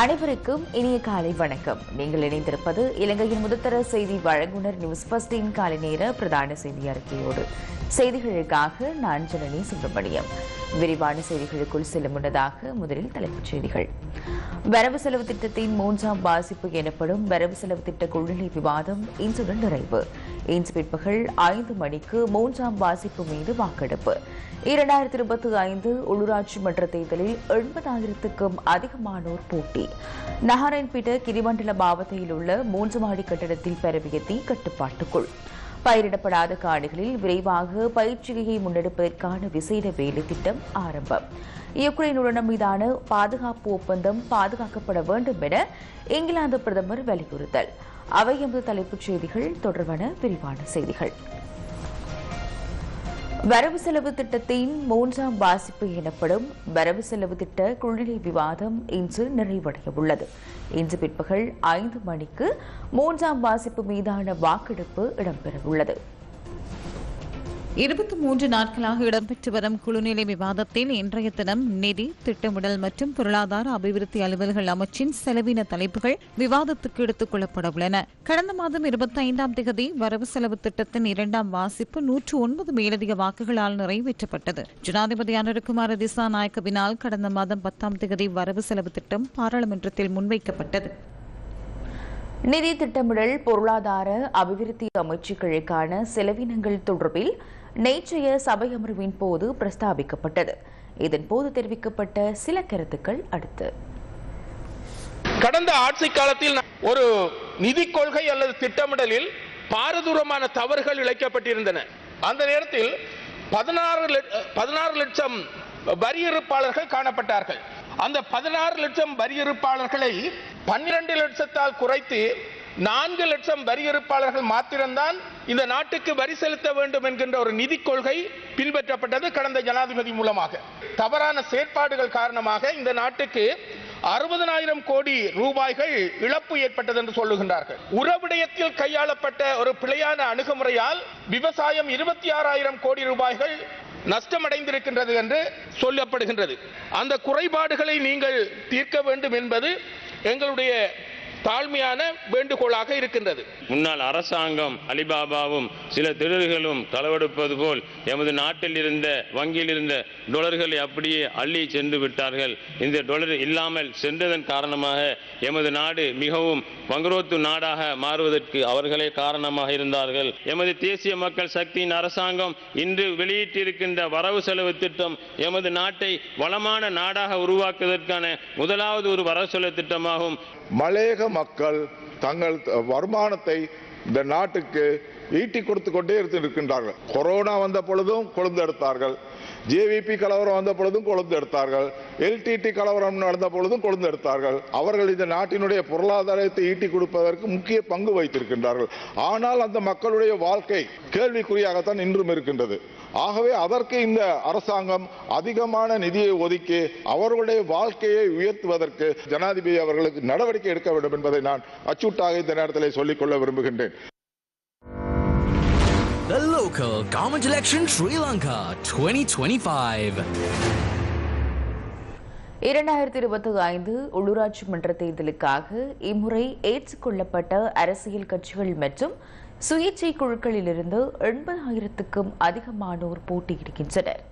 அனைவருக்கும் இனிய காலை வணக்கம். நீங்கள் இணைந்திருப்பது இலங்கையின் முதத்தர செய்தி வழங்குனர் நியூஸ் பஸ்டின் காலை நேர பிரதான செய்தி அறிக்கையோடு. செய்திகளுக்காக நான் ஜனனி சுப்பிரமணியம். விரிவான செய்திகளுக்குள் செல்லும் முன்னதாக முதலில் தலைப்புச் செய்திகள். வரவு செலவு திட்டத்தின் மூன்றாம் வாசிப்பு எனப்படும் வரவு செலவு திட்ட குழுநிலை விவாதம் இன்றுடன் நிறைவு. இன்று பிற்பகல் ஐந்து மணிக்கு மூன்றாம் வாசிப்பு மீது வாக்கெடுப்பு. இரண்டாயிரத்தி இருபத்தி ஐந்து உள்ளூராட்சி மன்ற தேர்தலில் எண்பதாயிரத்துக்கும் அதிகமானோர் போட்டி. நகரன்பீட கிரிமண்டல மாவட்டத்தில் உள்ள மூன்று மாடி கட்டடத்தில் பரவிய தீ கட்டுப்பாட்டுக்குள். பயிரிடப்படாத காடுகளில் விரைவாக பயிற்சிகையை முன்னெடுப்பதற்கான விசேட வேலை திட்டம் ஆரம்பம் யுக்ரைனுடன் மீதான பாதுகாப்பு ஒப்பந்தம் பாதுகாக்கப்பட வேண்டும் என இங்கிலாந்து பிரதமர் வலியுறுத்தல். அவை எமது தலைப்புச் செய்திகள். தொடர்பான விரிவான செய்திகள். வரவு செலவு திட்டத்தின் மூன்றாம் வாசிப்பு எனப்படும் வரவு செலவு திட்ட குழுநிலை விவாதம் இன்று நிறைவடைய உள்ளது. இன்று பிற்பகல் ஐந்து மணிக்கு மூன்றாம் வாசிப்பு மீதான வாக்கெடுப்பு இடம்பெறவுள்ளது இருபத்தி மூன்று நாட்களாக இடம்பெற்று வரும் குழுநிலை விவாதத்தில் இன்றைய தினம் நிதி திட்டமிடல் மற்றும் பொருளாதார அபிவிருத்தி அலுவல்கள் அமைச்சின் செலவின தலைப்புகள் விவாதத்துக்கு எடுத்துக் கொள்ளப்பட உள்ளன. கடந்த மாதம் இருபத்தி ஐந்தாம் தேதி வரவு செலவு திட்டத்தின் இரண்டாம் வாசிப்பு நூற்று ஒன்பது மேலதிக வாக்குகளால் நிறைவேற்றப்பட்டது. ஜனாதிபதி அனுரகுமார திசாநாயக்கவினால் கடந்த மாதம் பத்தாம் தேதி வரவு செலவு திட்டம் பாராளுமன்றத்தில் முன்வைக்கப்பட்டது. நிதி திட்டமிடல் பொருளாதார அபிவிருத்தி அமைச்சுகளுக்கான செலவினங்கள் தொடர்பில் நேற்றைய சபை அமர்வின் போது பிரஸ்தாபிக்கப்பட்டது. இதன் போது தெரிவிக்கப்பட்ட சில கருத்துக்கள் அடுத்து. கடந்த ஆட்சி காலத்தில் ஒரு நிதி கொள்கை அல்லது திட்டமிடலில் பாரதூரமான தவறுகள் இழைக்கப்பட்டிருந்தன. அந்த நேரத்தில் பதினாறு பதினாறு லட்சம் வரியிருப்பாளர்கள் காணப்பட்டார்கள். அந்த பதினாறு லட்சம் வரியிருப்பாளர்களை பன்னிரண்டு லட்சத்தால் குறைத்து நான்கு லட்சம் வரி இருப்பாளர்கள் மாத்திரம்தான் இந்த நாட்டுக்கு வரி செலுத்த வேண்டும் என்கின்ற ஒரு நிதி கொள்கை பின்பற்றப்பட்டது கடந்த ஜனாதிபதி மூலமாக. தவறான செயற்பாடுகள் காரணமாக இந்த நாட்டுக்கு அறுபதனாயிரம் கோடி ரூபாய்கள் இழப்பு ஏற்பட்டது என்று சொல்லுகின்றார்கள். உறவிடயத்தில் கையாளப்பட்ட ஒரு பிழையான அணுகுமுறையால் விவசாயம் இருபத்தி ஆறாயிரம் கோடி ரூபாய்கள் நஷ்டமடைந்திருக்கின்றது என்று சொல்லப்படுகின்றது. அந்த குறைபாடுகளை நீங்கள் தீர்க்க வேண்டும் என்பது எங்களுடைய தாழ்மையான வேண்டுகோளாக இருக்கின்றது. முன்னாள் அரசாங்கம் அலிபாபாவும் சில திருடர்களும் களவெடுப்பது போல் எமது நாட்டில் இருந்த வங்கியில் இருந்த டொலர்களை அப்படியே அள்ளி சென்று விட்டார்கள். இந்த டொலர் இல்லாமல் சென்றதன் காரணமாக எமது நாடு மிகவும் பங்குரோத்து நாடாக மாறுவதற்கு அவர்களே காரணமாக இருந்தார்கள். எமது தேசிய மக்கள் சக்தியின் அரசாங்கம் இன்று வெளியிட்டிருக்கின்ற வரவு செலவு திட்டம் எமது நாட்டை வளமான நாடாக உருவாக்குவதற்கான முதலாவது ஒரு வரவு செலவு திட்டமாகும். மலையக மக்கள் தங்கள் வருமானத்தை இந்த நாட்டுக்கு ஈட்டி கொடுத்து கொண்டே இருக்கின்றார்கள். கொரோனா வந்த பொழுதும் கொழுந்து எடுத்தார்கள். ஜேவிபி கலவரம் வந்த பொழுதும் கொழுந்து எடுத்தார்கள். எல்டிடி கலவரம் நடந்த பொழுதும் கொழுந்து எடுத்தார்கள். அவர்கள் இந்த நாட்டினுடைய பொருளாதாரத்தை ஈட்டி கொடுப்பதற்கு முக்கிய பங்கு வைத்திருக்கின்றார்கள் ஆனால் அந்த மக்களுடைய வாழ்க்கை கேள்விக்குறியாகத்தான் இன்றும் இருக்கின்றது. ஆகவே அதற்கு இந்த அரசாங்கம் அதிகமான நிதியை ஒதுக்கி அவர்களுடைய வாழ்க்கையை உயர்த்துவதற்கு ஜனாதிபதி அவர்களுக்கு நடவடிக்கை எடுக்க வேண்டும் என்பதை நான் அச்சூட்டாக இந்த நேரத்தில் சொல்லிக்கொள்ள விரும்புகின்றேன் The local government election Sri Lanka 2025. இரண்டாயிரத்தி இருபத்தி ஐந்து உள்ளூராட்சி மன்ற தேர்தலுக்காக இம்முறை ஏற்றுக்கொள்ளப்பட்ட அரசியல் கட்சிகள் மற்றும் சுயேட்சை குழுக்களிலிருந்து எண்பதாயிரத்துக்கும் அதிகமானோர் போட்டியிடுகின்றனர்.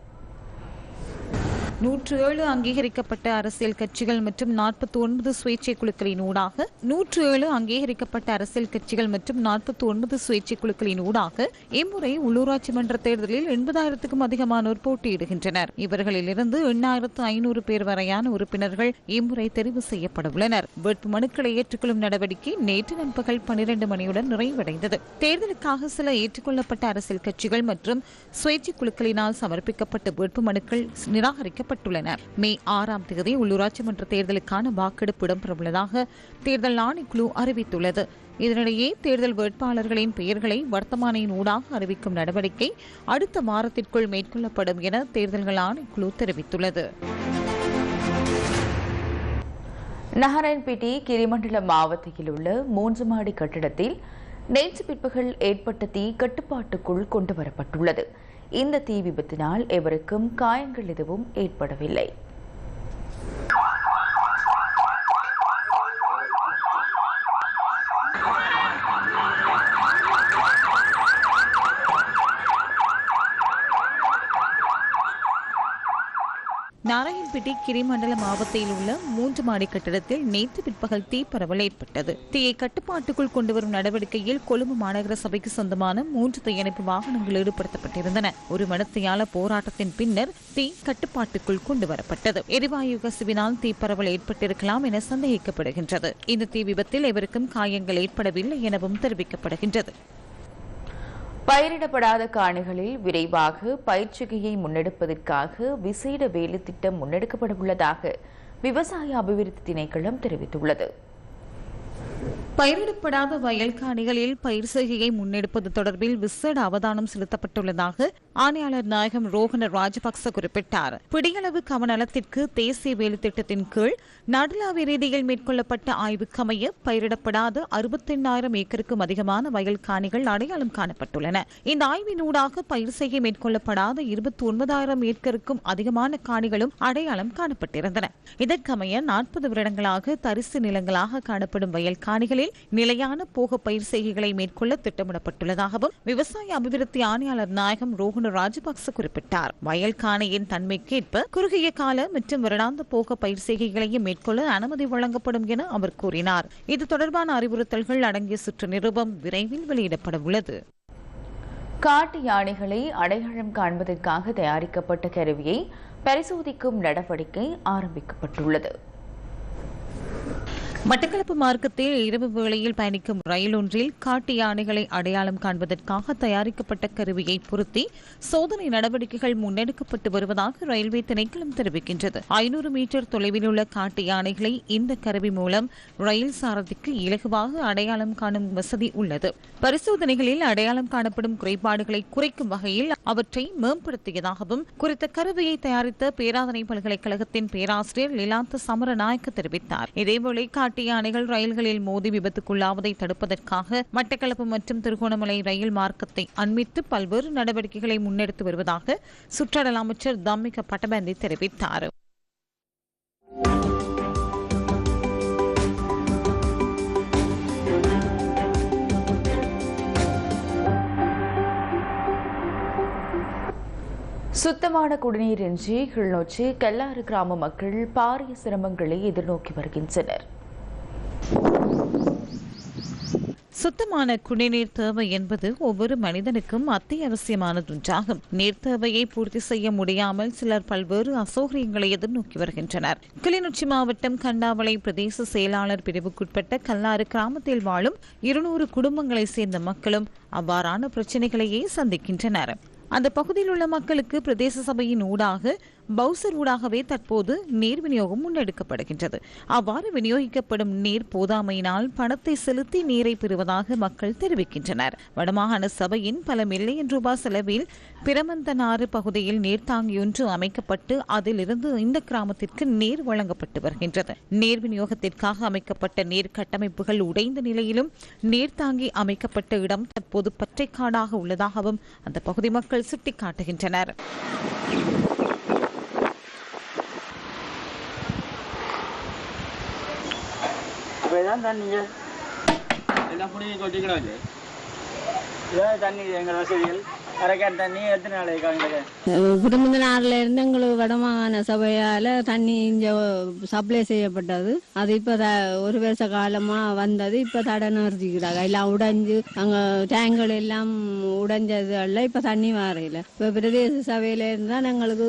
நூற்று ஏழு அங்கீகரிக்கப்பட்ட அரசியல் கட்சிகள் மற்றும் நாற்பத்தி ஒன்பது சுயேட்சை குழுக்களின் ஊடாக நூற்று ஏழு அங்கீகரிக்கப்பட்ட அரசியல் கட்சிகள் மற்றும் நாற்பத்தி ஒன்பது சுயேட்சை குழுக்களின் ஊடாக இம்முறை உள்ளூராட்சி மன்ற தேர்தலில் எண்பதாயிரத்துக்கும் அதிகமானோர் போட்டியிடுகின்றனர். இவர்களிலிருந்து எண்ணாயிரத்து ஐநூறு பேர் வரையான உறுப்பினர்கள் இம்முறை தெரிவு செய்யப்பட உள்ளனர் வேட்பு மனுக்களை ஏற்றுக்கொள்ளும் நடவடிக்கை நேற்று நண்பகல் பனிரெண்டு மணியுடன் நிறைவடைந்தது. தேர்தலுக்காக சில ஏற்றுக்கொள்ளப்பட்ட அரசியல் கட்சிகள் மற்றும் சுயேட்சை குழுக்களினால் சமர்ப்பிக்கப்பட்ட வேட்பு மனுக்கள் நிராகரிக்க நிராகரிக்கப்பட்டன மே ஆறாம் தேதி உள்ளூராட்சி மன்ற தேர்தலுக்கான வாக்கெடுப்பு இடம்பெறவுள்ளதாக தேர்தல் ஆணைக்குழு அறிவித்துள்ளது. இதனிடையே தேர்தல் வேட்பாளர்களின் பெயர்களை வர்த்தமானியின் ஊடாக அறிவிக்கும் நடவடிக்கை அடுத்த வாரத்திற்குள் மேற்கொள்ளப்படும் என தேர்தல்கள் ஆணைக்குழு தெரிவித்துள்ளது. நகரன்பேட்டை கிரிமண்டல மாவட்டத்தில் உள்ள மூன்று மாடி கட்டிடத்தில் நேற்று பிற்பகல் ஏற்பட்ட தீ கட்டுப்பாட்டுக்குள் கொண்டு வரப்பட்டுள்ளது இந்த தீ விபத்தினால் எவருக்கும் காயங்கள் எதுவும் ஏற்படவில்லை. நாராயண்பேட்டை கிரிமண்டல மாவட்டத்தில் உள்ள மூன்று மாடி கட்டிடத்தில் நேற்று பிற்பகல் தீ பரவல் ஏற்பட்டது. தீயை கட்டுப்பாட்டுக்குள் கொண்டுவரும் நடவடிக்கையில் கொழும்பு மாநகர சபைக்கு சொந்தமான மூன்று தீயணைப்பு வாகனங்கள் ஈடுபடுத்தப்பட்டிருந்தன. ஒரு மனத்தையாள போராட்டத்தின் பின்னர் தீ கட்டுப்பாட்டுக்குள் கொண்டு வரப்பட்டது எரிவாயு கசிவினால் தீ பரவல் ஏற்பட்டிருக்கலாம் என சந்தேகிக்கப்படுகின்றது. இந்த தீ விபத்தில் எவருக்கும் காயங்கள் ஏற்படவில்லை எனவும் தெரிவிக்கப்படுகின்றது. பயிரிடப்படாத காணிகளில் விரைவாக பயிற்சிகையை முன்னெடுப்பதற்காக விசேட வேலை திட்டம் முன்னெடுக்கப்பட உள்ளதாக விவசாய அபிவிருத்தி திணைக்களம் தெரிவித்துள்ளது. பயிரிடப்படாத வயல் காணிகளில் பயிர் செய்கையை முன்னெடுப்பது தொடர்பில் விசேட அவதானம் செலுத்தப்பட்டுள்ளதாக ஆணையாளர் நாயகம் ரோஹன ராஜபக்ச குறிப்பிட்டார். பிடியளவு கவனத்திற்கு தேசிய வேலை திட்டத்தின் கீழ் நடுலாவி ரீதியில் மேற்கொள்ளப்பட்ட ஆய்வுக்கமைய பயிரிடப்படாத அறுபத்தெண்ணாயிரம் ஏக்கருக்கும் அதிகமான வயல் காணிகள் அடையாளம் காணப்பட்டுள்ளன. இந்த ஆய்வினூடாக பயிர் செய்கை மேற்கொள்ளப்படாத இருபத்தி ஒன்பதாயிரம் ஏக்கருக்கும் அதிகமான காணிகளும் அடையாளம் காணப்பட்டிருந்தன. இதற்கமைய நாற்பது வருடங்களாக தரிசு நிலங்களாக காணப்படும் வயல் காணிகளில் நிலையான போக பயிர் செய்கைகளை மேற்கொள்ள திட்டமிடப்பட்டுள்ளதாகவும் விவசாய அபிவிருத்தி ஆணையாளர் நாயகம் ரோஹன ராஜபக்ச குறிப்பிட்டார். வயல் காணையின் தன்மைக்கேற்ப குறுகிய கால மற்றும் வருடாந்த போக பயிர் செய்கைகளையும் மேற்கொள்ள அனுமதி வழங்கப்படும் என அவர் கூறினார். இது தொடர்பான அறிவுறுத்தல்கள் அடங்கிய சுற்று நிருபம் விரைவில் வெளியிடப்பட உள்ளது காட்டு யானைகளை அடையாளம் காண்பதற்காக தயாரிக்கப்பட்ட கருவியை பரிசோதிக்கும் நடவடிக்கை ஆரம்பிக்கப்பட்டுள்ளது. மட்டக்களப்பு மார்க்கத்தில் இரவு வேளையில் பயணிக்கும் ரயில் ஒன்றில் காட்டு யானைகளை அடையாளம் காண்பதற்காக தயாரிக்கப்பட்ட கருவியை பொருத்தி சோதனை நடவடிக்கைகள் முன்னெடுக்கப்பட்டு வருவதாக ரயில்வே திணைக்களம் தெரிவிக்கின்றது. ஐநூறு மீட்டர் தொலைவில் உள்ள காட்டு யானைகளை இந்த கருவி மூலம் ரயில் சாரதிக்கு இலகுவாக அடையாளம் காணும் வசதி உள்ளது. பரிசோதனைகளில் அடையாளம் காணப்படும் குறைபாடுகளை குறைக்கும் வகையில் அவற்றை மேம்படுத்தியதாகவும் குறித்த கருவியை தயாரித்த பேராதனை பல்கலைக்கழகத்தின் பேராசிரியர் லீலாந்த சமரநாயக்க தெரிவித்தார். இதேவேளை காட்டு யானைகள் ரயில்களில் மோதி விபத்துக்குள்ளாவதை தடுப்பதற்காக மட்டக்களப்பு மற்றும் திருகோணமலை ரயில் மார்க்கத்தை அண்மித்து பல்வேறு நடவடிக்கைகளை முன்னெடுத்து வருவதாக சுற்றாடல் அமைச்சர் தம்மிக பட்டபந்தி தெரிவித்தார். சுத்தமான குடிநீரின்றி கிளிநொச்சி கல்லாறு கிராம மக்கள் பாரிய சிரமங்களை எதிர்நோக்கி வருகின்றனர். சுத்தமான குடிநீர் தேவை என்பது ஒவ்வொரு மனிதனுக்கும் அத்தியாவசியமானதொன்றாகும். நீர் தேவையை பூர்த்தி செய்ய முடியாமல் சிலர் பல்வேறு அசௌகரியங்களை எதிர்நோக்கி வருகின்றனர். கிளிநொச்சி மாவட்டம் கண்டாவளை பிரதேச செயலாளர் பிரிவுக்குட்பட்ட கல்லாறு கிராமத்தில் வாழும் இருநூறு குடும்பங்களைச் சேர்ந்த மக்களும் அவ்வாறான பிரச்சினைகளையே சந்திக்கின்றனர். அந்த பகுதியில் உள்ள மக்களுக்கு பிரதேச சபையின் ஊடாக பவுசர் ஊடாகவே தற்போது நேர் விநியோகம் முன்னெடுக்கப்படுகின்றது. அவ்வாறு விநியோகிக்கப்படும் நீர் போதாமையினால் பணத்தை செலுத்தி நீரை பெறுவதாக மக்கள் தெரிவிக்கின்றனர். வடமாகாண சபையின் பல மில்லியன் ரூபாய் செலவில் பிரமந்தனாறு பகுதியில் நீர்த்தாங்கியொன்று அமைக்கப்பட்டு அதிலிருந்து இந்த கிராமத்திற்கு நீர் வழங்கப்பட்டு வருகின்றது. நீர் விநியோகத்திற்காக அமைக்கப்பட்ட நீர் கட்டமைப்புகள் உடைந்த நிலையிலும் நீர்த்தாங்கி அமைக்கப்பட்ட இடம் தற்போது பற்றைக்காடாக உள்ளதாகவும் அந்த பகுதி மக்கள் சுட்டிக்காட்டுகின்றனர். இதான் தண்ணிங்க எல்லாம் புனிங்க கொட்டிக்கணும் இதான் தண்ணி எங்கள் வசதிகள் குடும்ப நாள்ல இருந்து எங்களுக்கு வடமாகாண சபையால தண்ணி இங்க சப்ளை செய்யப்பட்டது. அது இப்ப த- ஒரு வருஷ காலமா வந்தது. இப்ப தடை நிறுத்திக்கிறாங்க. எல்லாம் உடைஞ்சு அங்க டேங்குகள் எல்லாம் உடைஞ்சதுல இப்ப தண்ணி வரையில. இப்ப பிரதேச சபையில இருந்தா எங்களுக்கு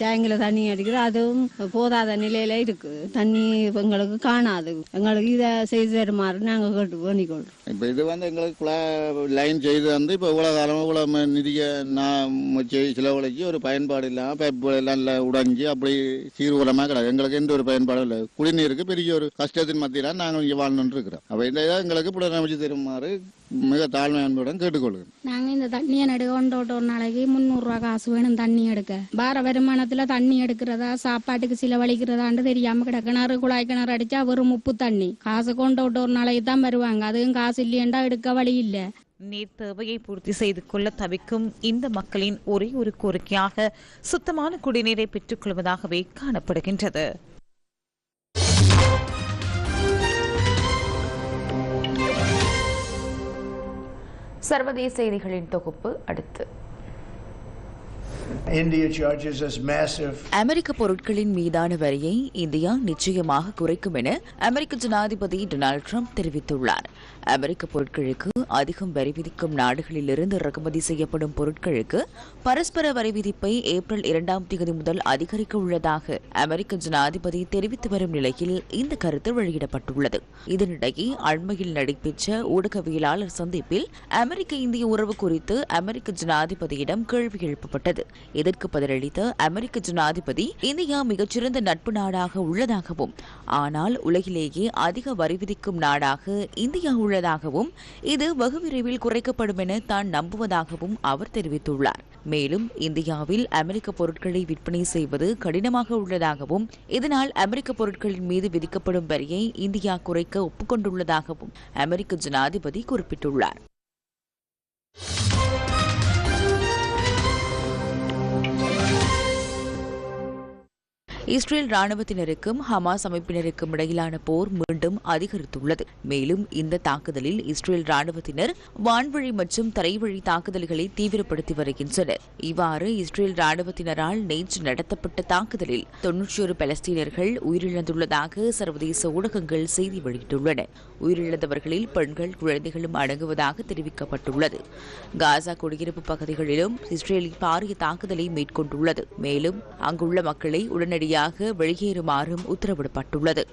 டேங்கில் தண்ணி அடிக்கிறோம் அதுவும் போதாத நிலையில இருக்கு. தண்ணி எங்களுக்கு காணாது. எங்களுக்கு இதை செய்து தருமாறு நாங்க கேட்டு வேண்டிக்கொள்றோம் இப்போ இது வந்து எங்களுக்கு லைன் செய்து வந்து இப்போ இவ்வளோ காலமாக இவ்வளோ நிதிய நான் செய் செலவழிச்சு ஒரு பயன்பாடு இல்லாமல் பைப்புகள் எல்லாம் இல்லை உடைஞ்சு அப்படி சீர்குலமாக கிடையாது எங்களுக்கு எந்த ஒரு பயன்பாடும் இல்லை. குடிநீருக்கு பெரிய ஒரு கஷ்டத்தின் மத்தியில் நாங்கள் இங்கே வாழ்ந்துட்டு இருக்கிறோம் அப்போ இந்த இதை எங்களுக்கு புனரமைச்சு தருமாறு மிக தாழ்மை அன்புடன் கேட்டுக்கொள்கிறேன். நாங்க இந்த தண்ணியை எடுக்க கொண்டு விட்டு ஒரு நாளைக்கு முந்நூறுரூவா காசு வேணும் தண்ணி எடுக்க. பார வருமானத்துல தண்ணி எடுக்கிறதா சாப்பாட்டுக்கு செலவழிக்கிறதான்னு தெரியாம கிடக்கு கிணறு குழாய் கிணறு அடிச்சா வெறும் முப்பு தண்ணி. காசு கொண்டு விட்டு ஒரு நாளைக்கு தான் வருவாங்க. அதுவும் காசு இல்லையண்டா எடுக்க வழி இல்லை. நீர் தேவையை பூர்த்தி செய்து கொள்ள தவிக்கும் இந்த மக்களின் ஒரே ஒரு கோரிக்கையாக சுத்தமான குடிநீரை பெற்றுக் கொள்வதாகவே காணப்படுகின்றது. சர்வதேச செய்திகளின் தொகுப்பு அடுத்து. India charges us massive அமெரிக்க பொருட்களின் மீதான வரியை இந்தியா நிச்சயமாக குறைக்கும் என அமெரிக்க ஜனாதிபதி டொனால்ட் ட்ரம்ப் தெரிவித்துள்ளார். அமெரிக்க பொருட்களுக்கு அதிகம் வரி விதிக்கும் நாடுகளிலிருந்து இறக்குமதி செய்யப்படும் பொருட்களுக்கு பரஸ்பர வரி விதிப்பை ஏப்ரல் இரண்டாம் தேதி முதல் அதிகரிக்க உள்ளதாக அமெரிக்க ஜனாதிபதி தெரிவித்து வரும் நிலையில் இந்த கருத்து வெளியிடப்பட்டுள்ளது. இதனிடையே அண்மையில் நடைபெற்ற ஊடகவியலாளர் சந்திப்பில் அமெரிக்க இந்திய உறவு குறித்து அமெரிக்க ஜனாதிபதியிடம் கேள்வி எழுப்பப்பட்டது. இதற்கு பதிலளித்த அமெரிக்க ஜனாதிபதி இந்தியா மிகச்சிறந்த நட்பு நாடாக உள்ளதாகவும் ஆனால் உலகிலேயே அதிக வரி விதிக்கும் நாடாக இந்தியா உள்ள உள்ளதாகவும் இது வெகு விரைவில் குறைக்கப்படும் என தான் நம்புவதாகவும் அவர் தெரிவித்துள்ளார். மேலும் இந்தியாவில் அமெரிக்க பொருட்களை விற்பனை செய்வது கடினமாக உள்ளதாகவும் இதனால் அமெரிக்க பொருட்களின் மீது விதிக்கப்படும் வரியை இந்தியா குறைக்க ஒப்புக்கொண்டுள்ளதாகவும் அமெரிக்க ஜனாதிபதி குறிப்பிட்டுள்ளார். இஸ்ரேல் ராணுவத்தினருக்கும் ஹமாஸ் அமைப்பினருக்கும் இடையிலான போர் மீண்டும் அதிகரித்துள்ளது. மேலும் இந்த தாக்குதலில் இஸ்ரேல் ராணுவத்தினர் வான்வழி மற்றும் தரைவழி தாக்குதல்களை தீவிரப்படுத்தி வருகின்றனர். இவ்வாறு இஸ்ரேல் ராணுவத்தினரால் நேற்று நடத்தப்பட்ட தாக்குதலில் தொன்னூற்றி ஒரு பலஸ்தீனர்கள் உயிரிழந்துள்ளதாக சர்வதேச ஊடகங்கள் செய்தி வெளியிட்டுள்ளன. உயிரிழந்தவர்களில் பெண்கள் குழந்தைகளும் அடங்குவதாக தெரிவிக்கப்பட்டுள்ளது. காசா குடியிருப்பு பகுதிகளிலும் இஸ்ரேல் பாரிய தாக்குதலை மேற்கொண்டுள்ளது. மேலும் அங்குள்ள மக்களை உடனடியாக உடனடியாக வெளியேறுமாறும் உத்தரவிடப்பட்டுள்ளது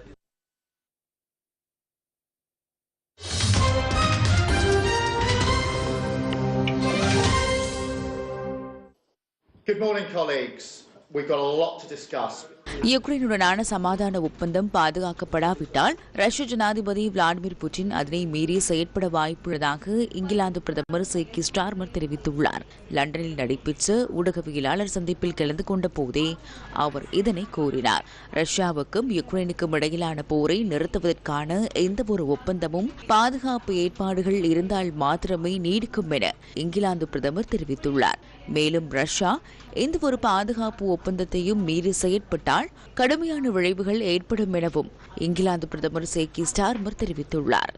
Good morning, colleagues. We've got a lot to discuss. யுக்ரைனுடனான சமாதான ஒப்பந்தம் பாதுகாக்கப்படாவிட்டால் ரஷ்ய ஜனாதிபதி விளாடிமிர் புட்டின் அதனை மீறி செயற்பட வாய்ப்புள்ளதாக இங்கிலாந்து பிரதமர் சேக்கி ஸ்டார்மர் தெரிவித்துள்ளார். லண்டனில் நடைபெற்ற ஊடகவியலாளர் சந்திப்பில் கலந்து கொண்ட போதே அவர் இதனை கூறினார். ரஷ்யாவுக்கும் யுக்ரைனுக்கும் இடையிலான போரை நிறுத்துவதற்கான எந்தவொரு ஒப்பந்தமும் பாதுகாப்பு ஏற்பாடுகள் இருந்தால் மாத்திரமே நீடிக்கும் என இங்கிலாந்து பிரதமர் தெரிவித்துள்ளார். மேலும் ரஷ்யா எந்தவொரு பாதுகாப்பு ஒப்பந்தத்தையும் மீறி செயற்பட்டால் கடுமையான விளைவுகள் ஏற்படும் எனவும் இங்கிலாந்து பிரதமர் சேக்கி ஸ்டார்மர் தெரிவித்துள்ளார்.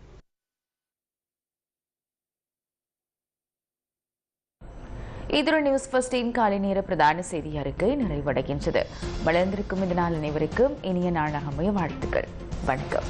இதுடன் நியூஸ் ஃபர்ஸ்டின் காலை நேர பிரதான செய்தி அறிக்கை நிறைவடைகின்றது. வளர்ந்திருக்கும் இந்த நாள் அனைவருக்கும் இனிய நாளாக அமைய வாழ்த்துக்கள். வணக்கம்.